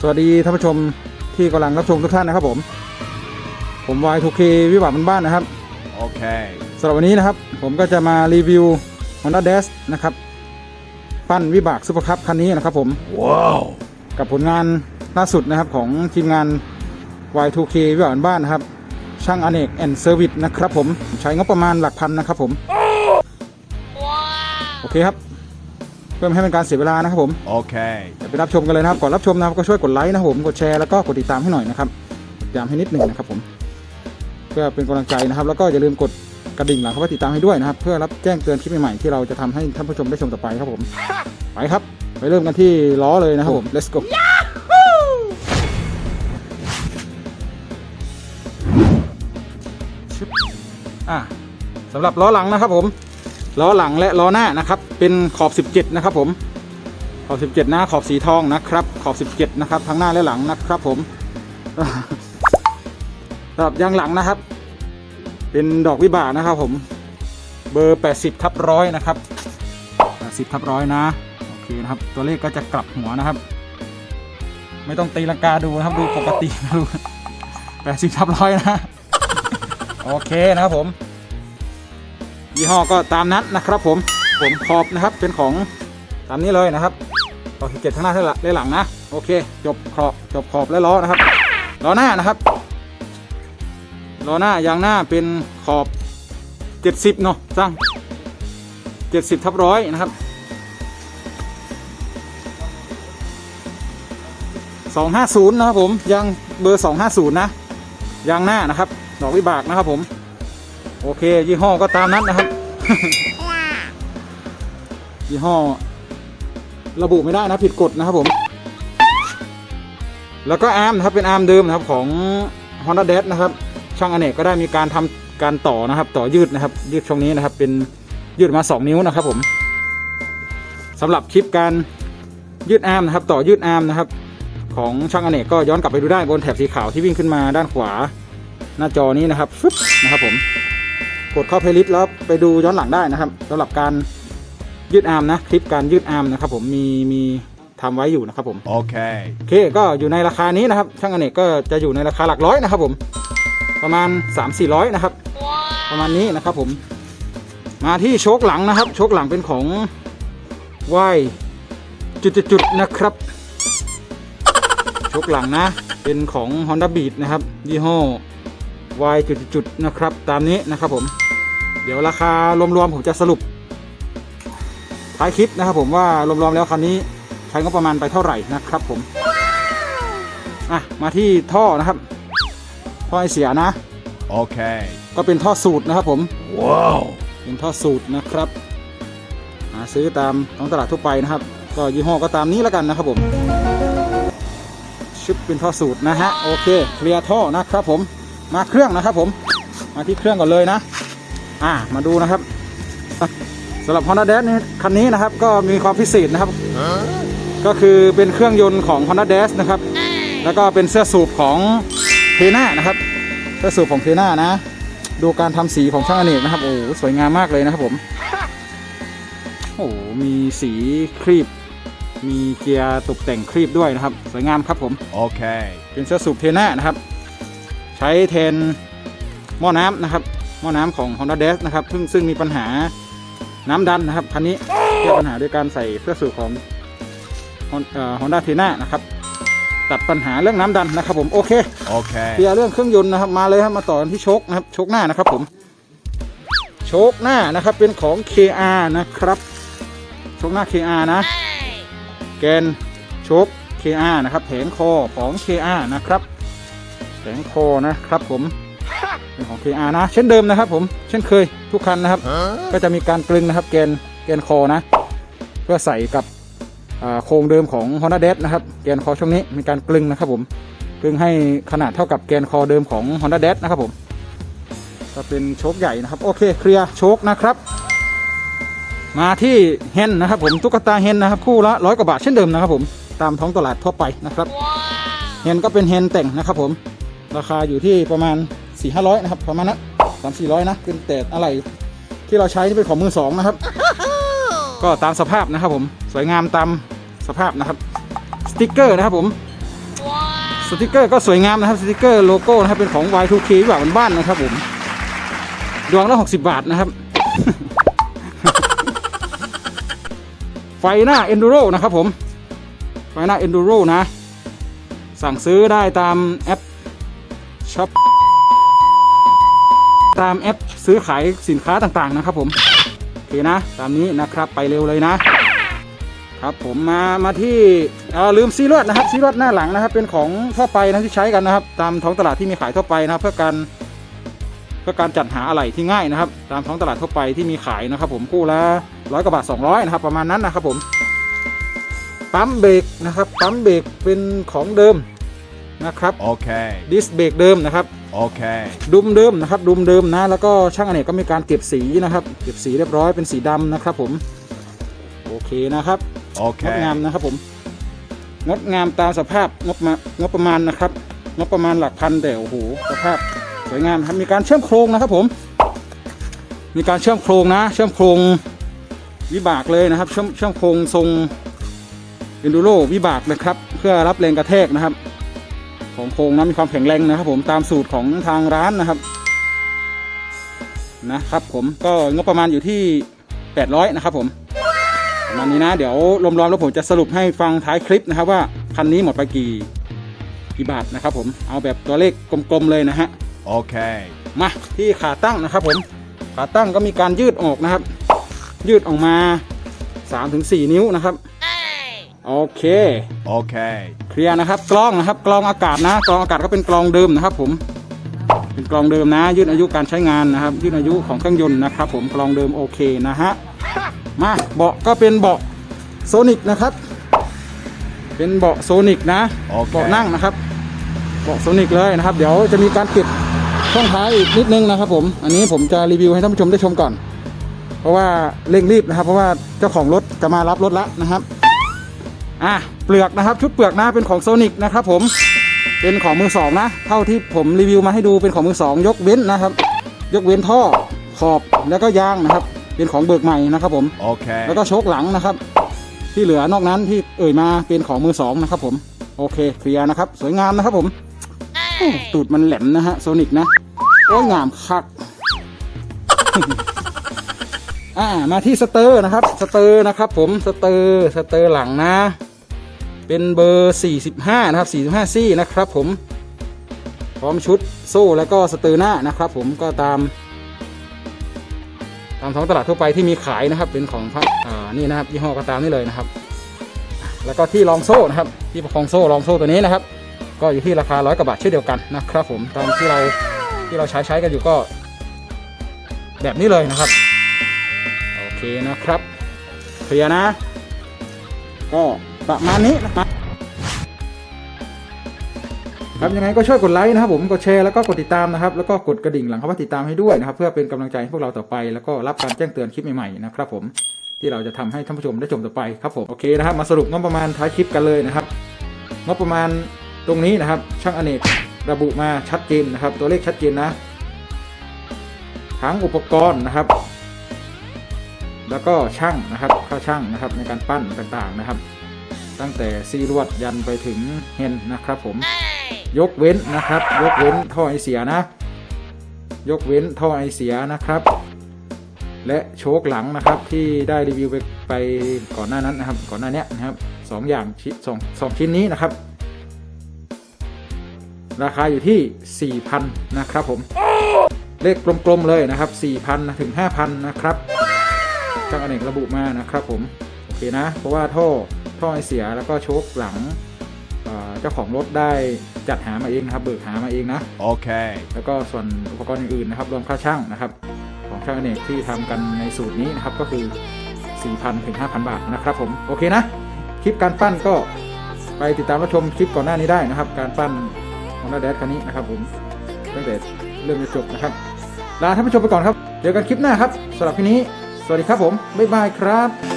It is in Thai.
สวัสดีท่านผู้ชมที่กำลังรับชมทุกท่านนะครับผม ผม Y2K วิบัติบ้านๆนะครับ Okay. สำหรับวันนี้นะครับ ผมก็จะมารีวิว Honda Dash นะครับ ปั้นวิบากซุปเปอร์คัพคันนี้นะครับผม Wow. กับผลงานล่าสุดนะครับของทีมงาน Y2K วิบัติบ้านๆนะครับ ช่างอเนกแอนเซอร์วิสนะครับผมใช้งบประมาณหลักพันนะครับผม โอเคครับ เพื่อไม่ให้เป็นการเสียเวลานะครับผม Okay. เดี๋ยวไปรับชมกันเลยนะครับก่อนรับชมนะครับก็ช่วยกดไลค์นะครับผมกดแชร์แล้วก็กดติดตามให้หน่อยนะครับกดติดตามให้นิดหนึ่งนะครับผมเพื่อเป็นกำลังใจนะครับ แล้วก็อย่าลืมกดกระดิ่งหลังเข้าไปติดตามให้ด้วยนะครับ เพื่อรับแจ้งเตือนคลิปใหม่ๆที่เราจะทำให้ท่านผู้ชมได้ชมต่อไปครับผมไปครับ ไปเริ่มกันที่ล้อเลยนะครับผม let's go ชึบอะสำหรับล้อหลังนะครับผม ล้อหลังและล้อหน้านะครับ เป็นขอบ 17 นะครับ ผมขอบ 17นะขอบสีทองนะครับ ขอบ 17 นะครับ ทั้งหน้าและหลังนะครับ ผมสำหรับยางหลังนะครับ เป็นดอกวิบากนะครับ ผม เบอร์ 80ทับร้อยนะครับ80ทับร้อยนะโอเคนะครับ ตัวเลขก็จะกลับหัวนะครับ ไม่ต้องตีลังกาดูนะครับ ดูปกตินะดู80ทับร้อยนะ โอเคนะครับผม ยี่ห้อก็ตามนั้นนะครับ ผมผมขอบนะครับเป็นของตามนี้เลยนะครับต่อที่เจ็ดข้างหน้าและหลังนะโอเค จบขอบจบขอบและล้อนะครับล้อหน้านะครับล้อหน้ายางหน้าเป็นขอบ 70เนาะจ้าง70ทับร้อยนะครับ250นะครับผมยางเบอร์ 250 นะยางหน้านะครับ ดอกวิบากนะครับผม โอเค ยี่ห้อก็ตามนั้นนะครับ ยี่ห้อ ระบุไม่ได้นะผิดกฎนะครับผม แล้วก็อาร์มนะครับเป็นอาร์มเดิมนะครับของ Honda d a s นะครับ ช่างอเนกก็ได้มีการทำการต่อนะครับ ต่อยืดนะครับ ยืดช่องนี้นะครับ เป็นยืดมา 2 นิ้วนะครับ ผมสำหรับคลิปการยืดอาร์มนะครับ ต่อยืดอาร์มนะครับ ของช่างอเนกก็ย้อนกลับไปดูได้บนแถบสีขาวที่วิ่งขึ้นมาด้านขวาหน้าจอนี้นะครับฟึบนะครับผม กดเข้าเพลย์ลิสต์แล้วไปดูย้อนหลังได้นะครับสำหรับการยืดอาร์มนะคลิปการยืดอาร์มนะครับผมมีมีทำไว้อยู่นะครับผม Okay. โอเคก็อยู่ในราคานี้นะครับช่างอเนกก็จะอยู่ในราคาหลักร้อยนะครับผมประมาณ 3 4 0 0 นะครับ ประมาณนี้นะครับผม มาที่โชคหลังนะครับ โชคหลังเป็นของวายจุดๆๆนะครับ โชคหลังนะ เป็นของ Honda Beat นะครับ ยี่ห้อ Y จุดๆๆนะครับ ตามนี้นะครับผม เดี๋ยวราคารวมๆผมจะสรุป ท้ายคลิปนะครับผมว่ารวมๆแล้วคันนี้ใช้งบประมาณไปเท่าไหร่นะครับผมอะมาที่ท่อนะครับ ท่อไอเสียนะ Okay. ก็เป็นท่อสูตรนะครับผม Wow. เป็นท่อสูตรนะครับหาซื้อตามท้องตลาดทั่วไปนะครับ ก็ยี่ห้อก็ตามนี้แล้วกันนะครับผมชุดเป็นท่อสูตรนะฮะโอเคเคลียร์ท่อนะครับผม มาเครื่องนะครับ ผม มาที่เครื่องก่อนเลยนะ อ่า มาดูนะครับอะสำหรับ Honda d a s นี่คันนี้นะครับ ก็มีความพิเศษนะครับ ก็คือเป็นเครื่องยนต์ของ Honda d a s นะครับ แล้วก็เป็นเสื้อสูบของเทน่านะครับ เสื้อสูบของเทน่านะ ดูการทำสีของช่างอเนกนะครับ โอ้โหสวยงามมากเลยนะครับผม โอ้โหมีสีครีบ มีเกียร์ตกแต่งครีบด้วยนะครับ สวยงามครับผม Okay. เป็นเสื้อสูบเทน่านะครับ ใช้แทนหม้อน้ำนะครับหม้อน้ำของ Honda d a s นะครับซึ่งซึ่งมีปัญหาน้ำดันนะครับคันนี้แก้ปัญหาด้วยการใส่เสื้อสูบของ Honda t e n a นะครับ ตัดปัญหาเรื่องน้ำดันนะครับ ผมโอเค Okay. เคลียร์เรื่องเครื่องยนต์นะครับมาเลยครับมาต่อกันที่โชคนะครับโชคหน้านะครับ ผมโชคหน้านะครับเป็นของ KR นะครับโชคหน้า KR นะ แกนโชค KR นะครับแผงคอของ KR นะครับ แผงคอนะครับผมเป็นของ KR นะ เช่นเดิมนะครับผมเช่นเคยทุกคันนะครับ Huh? ก็จะมีการกลึงนะครับแกนแกนคอนะ เพื่อใส่กับอ่าโครงเดิมของ Honda d a s นะครับแกนคอช่วงนี้มีการกลึงนะครับผมกลึงให้ขนาดเท่ากับแกนคอเดิมของ Honda d a s นะครับผมก็เป็นโชคใหญ่นะครับโอเคเคลียร์โชคนะครับ มาที่เฮนนะครับผมตุ๊กตาเฮนนะครับคู่ละร้อยกว่าบาทเช่นเดิมนะครับผมตามท้องตลาดทั่วไปนะครับเฮนก็เป็นเฮนแต่งนะครับผม ราคาอยู่ที่ประมาณ4ี่ห้าร้อยนะครับ ประมาณนั้นสามสี่ร้อยนะเป็นแต่อะไรที่เราใช้ที่เป็นของมือสองนะครับ ก็ตามสภาพนะครับผมสวยงามตามสภาพนะครับสติกเกอร์นะครับผมสติกเกอร์ก็สวยงามนะครับสติกเกอร์โลโก้นะครับเป็นของ Y2K แบบบ้านๆนะครับผมดวงละ60 บาทนะครับ ไฟหน้า Enduro นะครับผม ไฟหน้า Enduro นะ สั่งซื้อได้ตามแอป ช็อปตามแอปซื้อขายสินค้าต่างๆนะครับผมโอเคนะ ตามนี้นะครับไปเร็วเลยนะ ครับผมมามาที่ลืมซีรวดนะครับซีรวดหน้าหลังนะครับ เป็นของทั่วไปนะที่ใช้กันนะครับ ตามท้องตลาดที่มีขายทั่วไปนะครับ เพื่อการเพื่อการจัดหาอะไหล่ที่ง่ายนะครับ ตามท้องตลาดทั่วไปที่มีขายนะครับ ผมคู่ละร้อยกว่าบาท200นะครับ ประมาณนั้นนะครับผมปั๊มเบรกนะครับปั๊มเบรกเป็นของเดิม นะครับ Okay. ดิสเบรกเดิมนะครับ Okay. ดุมเดิมนะครับดุมเดิมนะ แล้วก็ช่างอเนกก็มีการเก็บสีนะครับ เก็บสีเรียบร้อยเป็นสีดำนะครับผมโอเคนะครับงดงาม Okay. นะครับผมงดงามตามสภาพงบมางบประมาณนะครับงบประมาณหลักพันแต่โอ้โหสภาพสวยงามครับมีการเชื่อมโครงนะครับผม มีการเชื่อมโครงนะ เชื่อมโครงวิบากเลยนะครับ เชื่อมเชื่อมโครงทรงเอนดูโรวิบากนะครับ เพื่อรับแรงกระแทกนะครับ ของโครงนะมีความแข็งแรงนะครับ ผมตามสูตรของทางร้านนะครับ นะครับ ผมก็งบประมาณอยู่ที่ 800 นะครับ ผมประมาณนี้นะ เดี๋ยวรวมๆแล้วผมจะสรุปให้ฟังท้ายคลิปนะครับ ว่าคันนี้หมดไปกี่กี่บาทนะครับ ผมเอาแบบตัวเลขกลมๆเลยนะฮะ Okay. มาที่ขาตั้งนะครับ ผมขาตั้งก็มีการยืดออกนะครับ ยืดออกมา 3-4 นิ้วนะครับโอเค Okay. เค ลียร์นะครับกล้องนะครับกล้องอากาศนะกล้องอากาศก็เป็นกล้องเดิมนะครับ ผมเป็นกล้องเดิมนะ ยืดอายุการใช้งานนะครับ ยืดอายุของเครื่องยนต์นะครับ ผมกล้องเดิมโอเคนะฮะมาเบาะก็เป็นเบาะโซนิกนะครับ เป็นเบาะโซนิกนะโอเคเบาะนั่งนะครับเบาะโซนิกเลยนะครับ เดี๋ยวจะมีการปิดช่องท้ายอีกนิดนึงนะครับ ผม อันนี้ผมจะรีวิวให้ท่านผู้ชมได้ชมก่อน เพราะว่าเร่งรีบนะครับ เพราะว่าเจ้าของรถจะมารับรถแล้วนะครับ อะเปลือกนะครับชุดเปลือกนะเป็นของโซนิกนะครับผมเป็นของมือสองนะ เท่าที่ผมรีวิวมาให้ดูเป็นของมือสองยกเว้นนะครับ ยกเว้นท่อขอบแล้วก็ยางนะครับ เป็นของเบิกใหม่นะครับผม Okay. แล้วก็โชคหลังนะครับ ที่เหลือนอกนั้นที่เอ่ยมาเป็นของมือสองนะครับผมโอเคเคลียร์นะครับ สวยงามนะครับผมโอ้ตูดมันแหลมนะฮะโซนิกนะโอ้ยงามคักอ่ามาที่สเตอร์นะครับ สเตอร์นะครับ ผมสเตอร์สเตอร์หลังนะ เป็นเบอร์ 45 นะครับ 45 ซี่นะครับผม พร้อมชุดโซ่แล้วก็สเตอร์หน้านะครับผมก็ตาม ตามท้องตลาดทั่วไปที่มีขายนะครับ เป็นของพระอ่านี่นะครับยี่ห้อก็ตามนี่เลยนะครับ แล้วก็ที่รองโซ่นะครับ ที่ประคองโซ่รองโซ่ตัวนี้นะครับ ก็อยู่ที่ราคาร้อยกว่าบาทเช่นเดียวกันนะครับผมตามที่เราที่เราใช้ใช้กันอยู่ก็ แบบนี้เลยนะครับ โอเคนะครับเคลียร์นะ ก็ ประมาณนี้นะครับครับยังไงก็ช่วยกดไลค์นะครับผมกดแชร์แล้วก็กดติดตามนะครับแล้วก็กดกระดิ่งหลังคำว่าติดตามให้ด้วยนะครับเพื่อเป็นกำลังใจให้พวกเราต่อไป แล้วก็รับการแจ้งเตือนคลิปใหม่ๆนะครับผมที่เราจะทำให้ท่านผู้ชมได้ชมต่อไปครับผมโอเคนะครับมาสรุปงบประมาณท้ายคลิปกันเลยนะครับงบประมาณตรงนี้นะครับ ช่างอเนกระบุมาชัดเจนนะครับ ตัวเลขชัดเจนนะทั้งอุปกรณ์นะครับ แล้วก็ช่างนะครับค่าช่างนะครับในการปั้นต่างๆนะครับ ตั้งแต่ซีรวดยันไปถึงเฮนนะครับผมยกเว้นนะครับ ยกเว้นท่อไอเสียนะ ยกเว้นท่อไอเสียนะครับ และโชคหลังนะครับที่ได้รีวิวไปไปก่อนหน้านั้นนะครับ ก่อนหน้าเนี้ยนะครับสองอย่างชิ้นสองสองชิ้นนี้นะครับ ราคาอยู่ที่ 4,000 นะครับผม เลขกลมๆเลยนะครับ 4,000 ถึง 5,000 นะครับช่างอเนกระบุมานะครับผม โอเคนะ เพราะว่าท่อ ท่อไอเสียแล้วก็โชคหลังเอ่อเจ้าของรถได้จัดหามาเองนะครับเบิกหามาเองนะ Okay. แล้วก็ส่วนอุปกรณ์อื่นๆนะครับรวมค่าช่างนะครับ ของช่างอเนกที่ทำกันในสูตรนี้นะครับก็คือ 4,000ถึง5,000 บาทนะครับผมโอเคนะ คลิปการปั้นก็ไปติดตามรับชมคลิปก่อนหน้านี้ได้นะครับ การปั้นของนาแดดคันนี้นะครับผมตั้งแต่เริ่มจนจบนะครับลาท่านผู้ชมไปก่อนครับเจอกันคลิปหน้าครับสำหรับคลิปนี้ สวัสดีครับผมบ๊ายบายครับ